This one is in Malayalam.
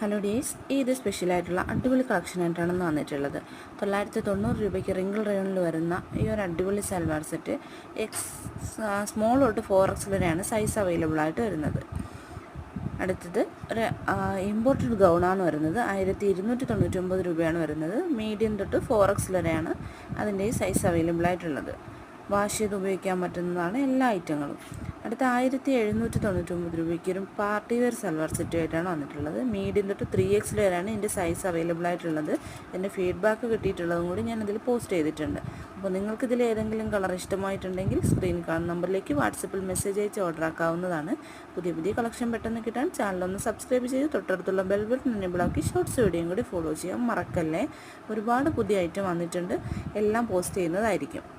ഹലോ ഡീസ് ഇത് സ്പെഷ്യലായിട്ടുള്ള അടിപൊളി കളക്ഷൻ ആയിട്ടാണെന്ന് വന്നിട്ടുള്ളത്. തൊള്ളായിരത്തി തൊണ്ണൂറ് രൂപയ്ക്ക് റിങ്കിൾ റയോണിൽ വരുന്ന ഈ ഒരു അടിപൊളി സൽവാർ സെറ്റ് എക്സ് സ്മോൾ തൊട്ട് ഫോർ എക്സ് വരെയാണ് സൈസ് അവൈലബിൾ ആയിട്ട് വരുന്നത്. അടുത്തത് ഒരു ഇമ്പോർട്ടഡ് ഗൗണാണ് വരുന്നത് ആയിരത്തി ഇരുന്നൂറ്റി തൊണ്ണൂറ്റി ഒമ്പത് രൂപയാണ് വരുന്നത്. മീഡിയം തൊട്ട് ഫോർ എക്സ് വരെയാണ് അതിന്റെ സൈസ് അവൈലബിൾ ആയിട്ടുള്ളത്. വാഷ് ചെയ്ത് ഉപയോഗിക്കാൻ പറ്റുന്നതാണ് എല്ലാ ഐറ്റങ്ങളും അടുത്ത ആയിരത്തി എഴുന്നൂറ്റി തൊണ്ണൂറ്റൊമ്പത് രൂപയ്ക്ക് ഒരു പാർട്ടി വെയർ സൽവാർ സെറ്റുമായിട്ടാണ് വന്നിട്ടുള്ളത്. മീഡിയം തൊട്ട് ത്രീ എക്സ് വരെയാണ് ഇതിന്റെ സൈസ് അവൈലബിൾ ആയിട്ടുള്ളത്. എന്റെ ഫീഡ്ബാക്ക് കിട്ടിയിട്ടുള്ളതും കൂടി ഞാൻ ഇതിൽ പോസ്റ്റ് ചെയ്തിട്ടുണ്ട്. അപ്പോൾ നിങ്ങൾക്കിതിൽ ഏതെങ്കിലും കളർ ഇഷ്ടമായിട്ടുണ്ടെങ്കിൽ സ്ക്രീൻ കാണുന്ന നമ്പറിലേക്ക് വാട്സപ്പിൽ മെസ്സേജ് അയച്ച് ഓർഡർ ആക്കാവുന്നതാണ്. പുതിയ പുതിയ കളക്ഷൻ പെട്ടെന്ന് കിട്ടാൻ ചാനലൊന്ന് സബ്സ്ക്രൈബ് ചെയ്ത് തൊട്ടടുത്തുള്ള ബെൽ ബട്ടൺ എനേബിൾ ആക്കി ഷോർട്സ് വീഡിയോയും കൂടി ഫോളോ ചെയ്യാൻ മറക്കല്ലേ? ഒരുപാട് പുതിയ ഐറ്റം വന്നിട്ടുണ്ട്. എല്ലാം പോസ്റ്റ് ചെയ്യുന്നതായിരിക്കും.